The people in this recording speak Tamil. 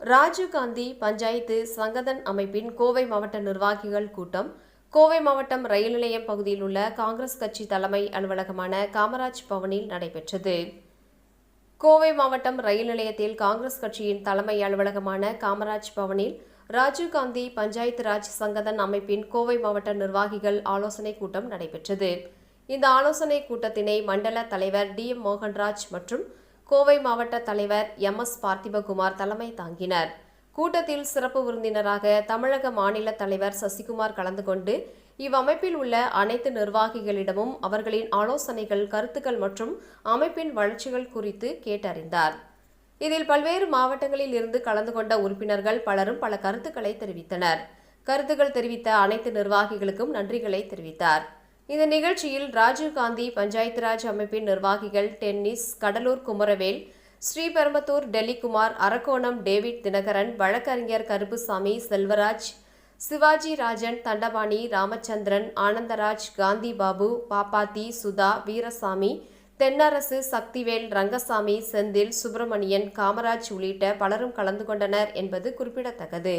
ராஜீவ்காந்தி பஞ்சாயத்து சங்கதன் அமைப்பின் கோவை மாவட்ட நிர்வாகிகள் கூட்டம். கோவை மாவட்டம் ரயில் நிலையம் பகுதியில் உள்ள காங்கிரஸ் கட்சி தலைமை அலுவலகமான காமராஜ் பவனில் நடைபெற்றது. கோவை மாவட்டம் ரயில் நிலையத்தில் காங்கிரஸ் கட்சியின் தலைமை அலுவலகமான காமராஜ் பவனில் ராஜீவ்காந்தி பஞ்சாயத்து ராஜ் சங்கதன் அமைப்பின் கோவை மாவட்ட நிர்வாகிகள் ஆலோசனைக் கூட்டம் நடைபெற்றது. இந்த ஆலோசனைக் கூட்டத்தினை மண்டல தலைவர் டி எம் மோகன்ராஜ் மற்றும் கோவை மாவட்ட தலைவர் எம் எஸ் பார்த்திபகுமார் தலைமை தாங்கினர். கூட்டத்தில் சிறப்பு விருந்தினராக தமிழக மாநில தலைவர் சசிகுமார் கலந்து கொண்டு இவ்வமைப்பில் உள்ள அனைத்து நிர்வாகிகளிடமும் அவர்களின் ஆலோசனைகள் கருத்துக்கள் மற்றும் அமைப்பின் வளர்ச்சிகள் குறித்து கேட்டறிந்தார். இதில் பல்வேறு மாவட்டங்களில் இருந்து கலந்து கொண்ட உறுப்பினர்கள் பலரும் பல கருத்துக்களை தெரிவித்தனர். கருத்துக்கள் தெரிவித்த அனைத்து நிர்வாகிகளுக்கும் நன்றிகளை தெரிவித்தார். இந்த நிகழ்ச்சியில் ராஜீவ்காந்தி பஞ்சாயத்து ராஜ் அமைப்பின் நிர்வாகிகள் டென்னிஸ் கடலூர் குமரவேல் ஸ்ரீபெரும்பத்தூர் டெல்லிக்குமார் அரக்கோணம் டேவிட் தினகரன் வழக்கறிஞர் கருப்புசாமி செல்வராஜ் சிவாஜி ராஜன் தண்டபாணி ராமச்சந்திரன் ஆனந்தராஜ் காந்தி பாபு பாப்பாத்தி சுதா வீரசாமி தென்னரசு சக்திவேல் ரங்கசாமி செந்தில் சுப்பிரமணியன் காமராஜ் உள்ளிட்ட பலரும் கலந்து கொண்டனர் என்பது குறிப்பிடத்தக்கது.